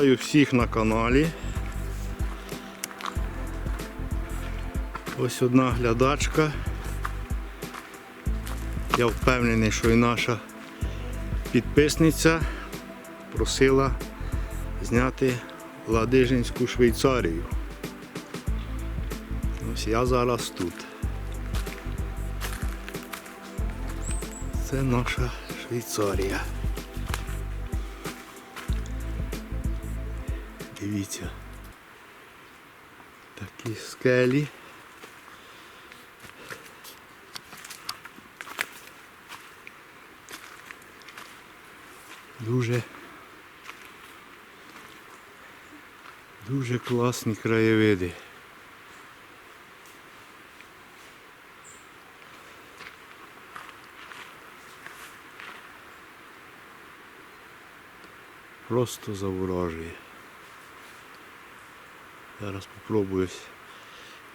Вітаю всіх на каналі. Ось одна глядачка. Я впевнений, що і наша підписниця просила зняти Ладижинську Швейцарію. Ось я зараз тут. Це наша Швейцарія. Дивіться. Такі скелі. Дуже дуже класні краєвиди. Просто заворожує. Зараз спробую.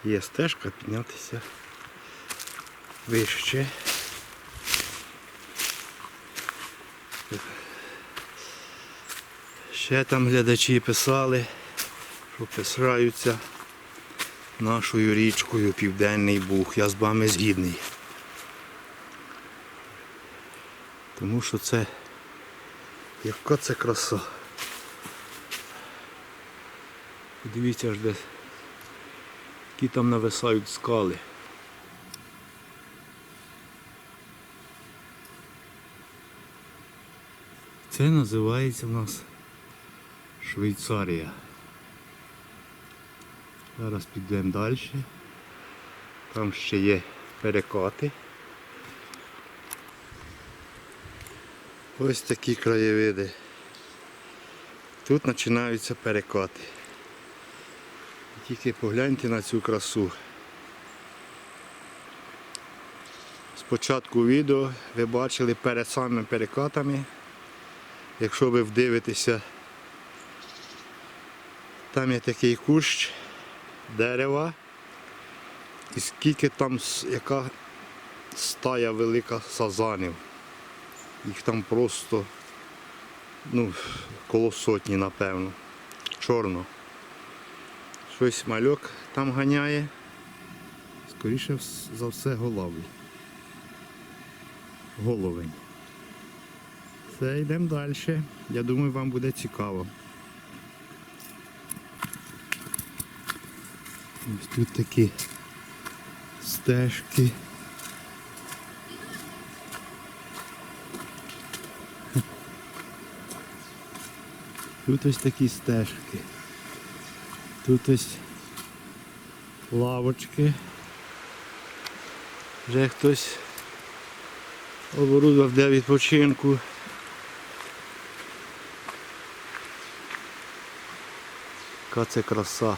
Є стежка піднятися вище. Ще там глядачі писали, що писаються нашою річкою Південний Буг. Я з вами згідний. Тому що це яка це краса. Подивіться аж де які там нависають скали. Це називається в нас Швейцарія. Зараз підемо далі. Там ще є перекати. Ось такі краєвиди. Тут починаються перекати. Тільки погляньте на цю красу. Спочатку відео ви бачили перед самими перекатами. Якщо ви вдивитеся, там є такий кущ дерева. І скільки там, яка стая велика сазанів. Їх там просто ну, коло сотні, напевно. Чорно. Щось мальок там ганяє. Скоріше за все головий. Головень. Все, йдемо далі. Я думаю, вам буде цікаво. Ось тут такі стежки. Тут ось такі стежки. Тут ось лавочки. Вже хтось оборудував для відпочинку. Яка це краса.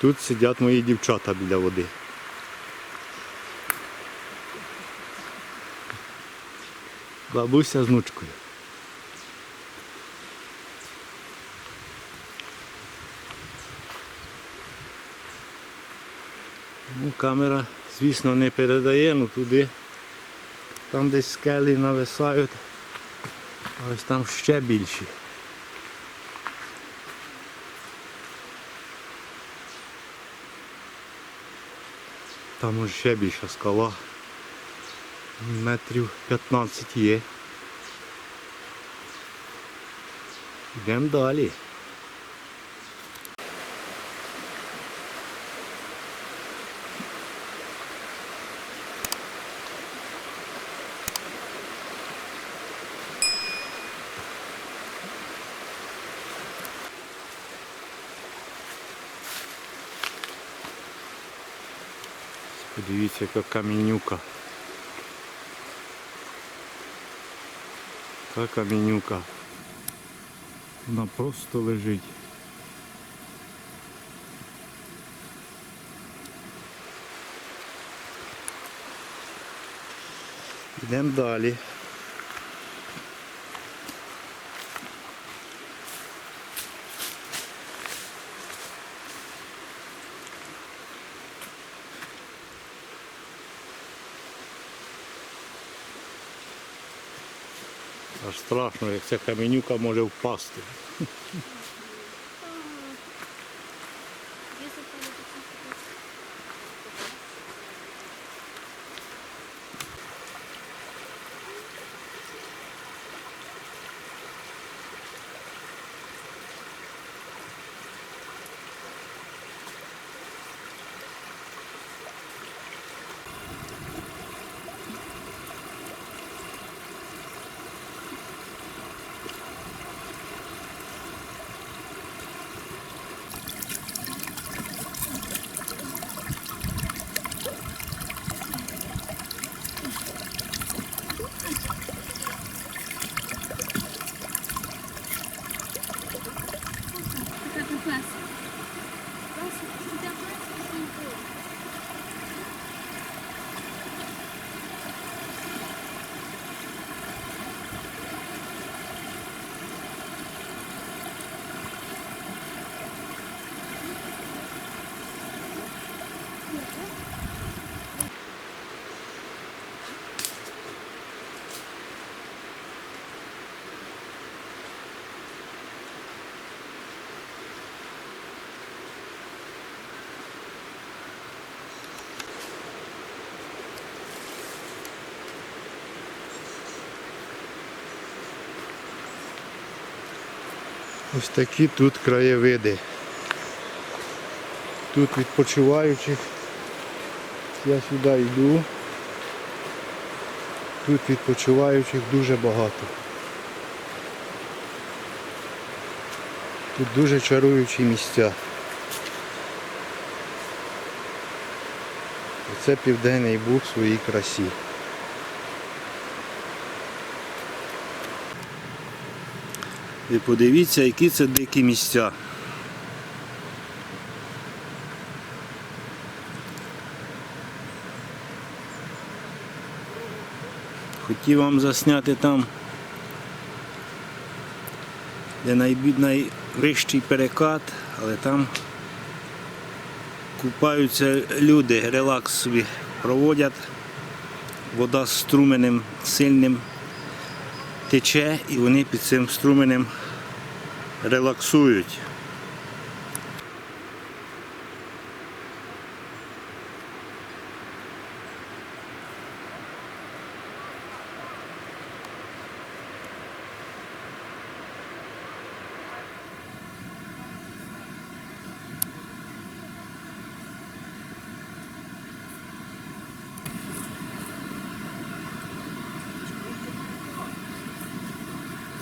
Тут сидять мої дівчата біля води. Бабуся з внучкою. Ну, камера, звісно, не передає, ну туди. Там десь скелі нависають, а ось там ще більші. Там ще більша скала. Метрів 15 є. Йдемо далі. Подивіться, яка камінюка. Та камінюка. Вона просто лежить. Йдемо далі. Страшно, як ця каменюка може впасти. Ось такі тут краєвиди. Тут відпочиваючих. Я сюди йду. Тут відпочиваючих дуже багато. Тут дуже чаруючі місця. Це Південний Буг в своїй красі. І подивіться, які це дикі місця. Хотів вам засняти там, де найвищий перекат, але там купаються люди, релакс собі проводять. Вода з струменем сильним тече і вони під цим струменем релаксують.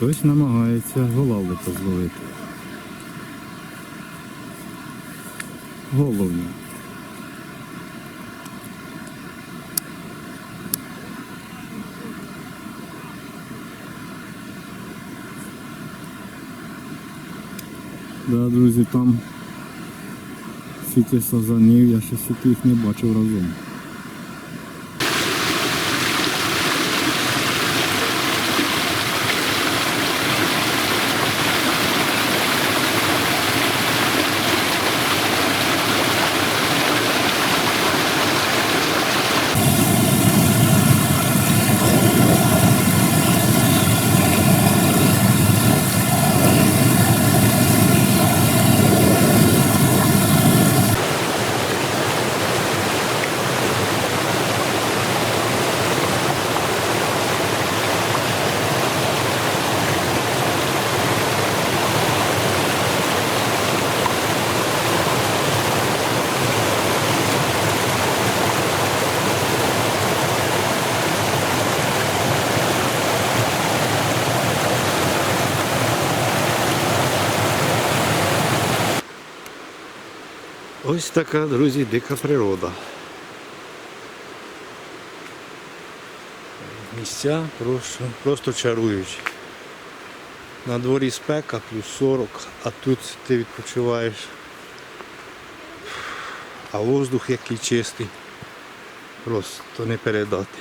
Хтось намагається голавлика зловити. Головня. Да, друзі, там стільки сазанів, я ще їх не бачив разом. Ось така, друзі, дика природа. Місця просто, просто чаруючі. На дворі спека плюс 40, а тут ти відпочиваєш. А воздух який чистий. Просто не передати.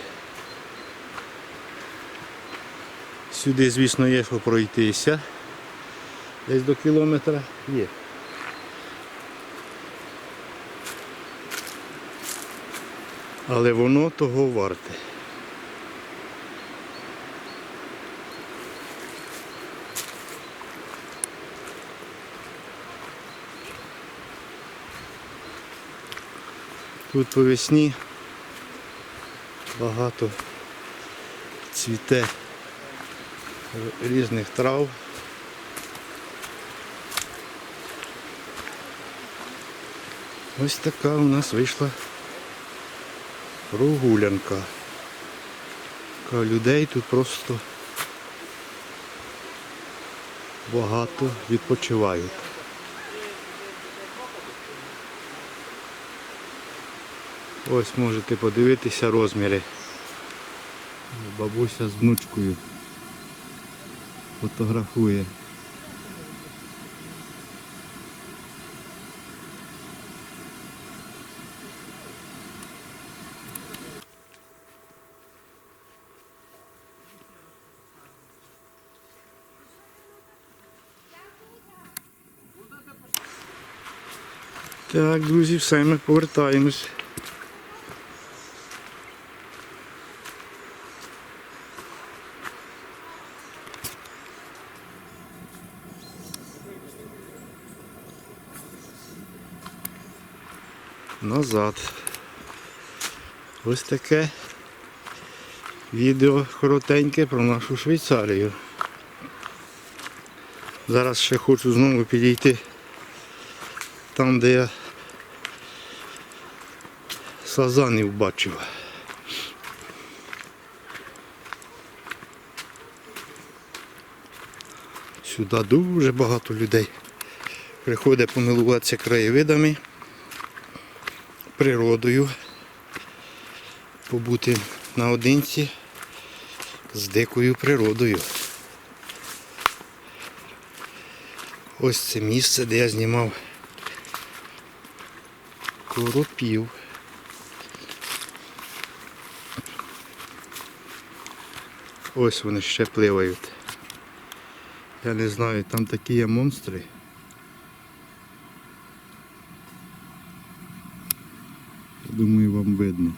Сюди, звісно, є що пройтися. Десь до кілометра є. але воно того варте. Тут по весні багато цвіте різних трав. Ось така у нас вийшла прогулянка. Людей тут просто багато відпочивають. Ось можете подивитися розміри. Бабуся з внучкою фотографує. Так, друзі, все, ми повертаємось. Назад. Ось таке відео коротеньке про нашу Швейцарію. Зараз ще хочу знову підійти там, де я сазанів бачив. Сюди дуже багато людей приходить помилуватися краєвидами, природою, побути наодинці з дикою природою. Ось це місце, де я знімав коропів. Ось вони ще пливають. Я не знаю, там такі є монстри. Я думаю, вам видно.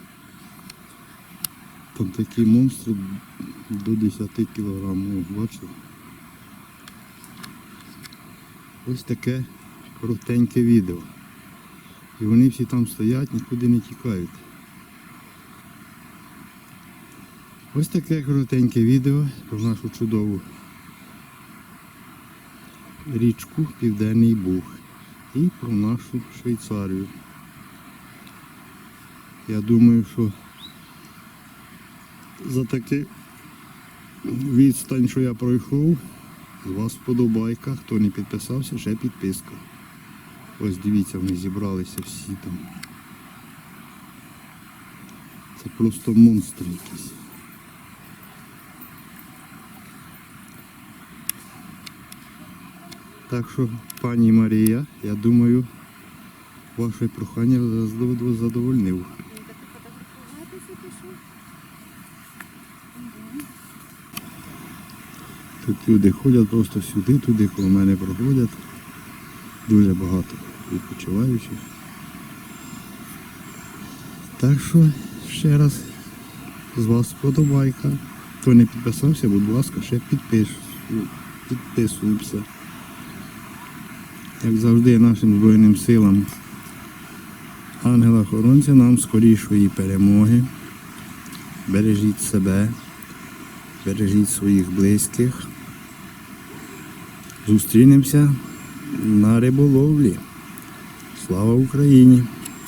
Там такі монстри до 10 кілограмів, бачите? Ось таке коротеньке відео. І вони всі там стоять, нікуди не тікають. Ось таке коротеньке відео про нашу чудову річку Південний Буг і про нашу Швейцарію. Я думаю, що за таку відстань, що я пройшов, з вас вподобайка. Хто не підписався, ще підписка. Ось дивіться, вони зібралися всі там. Це просто монстри якісь. Так що, пані Марія, я думаю, ваше прохання задовольнив. Тут люди ходять просто сюди, туди, коло мене проходять. Дуже багато відпочиваючих. Так що ще раз з вас сподобайка. Хто не підписався, будь ласка, ще підписуйся. Як завжди нашим Збройним силам ангела-хоронця нам скорішої перемоги. Бережіть себе, бережіть своїх близьких. Зустрінемося на риболовлі. Слава Україні!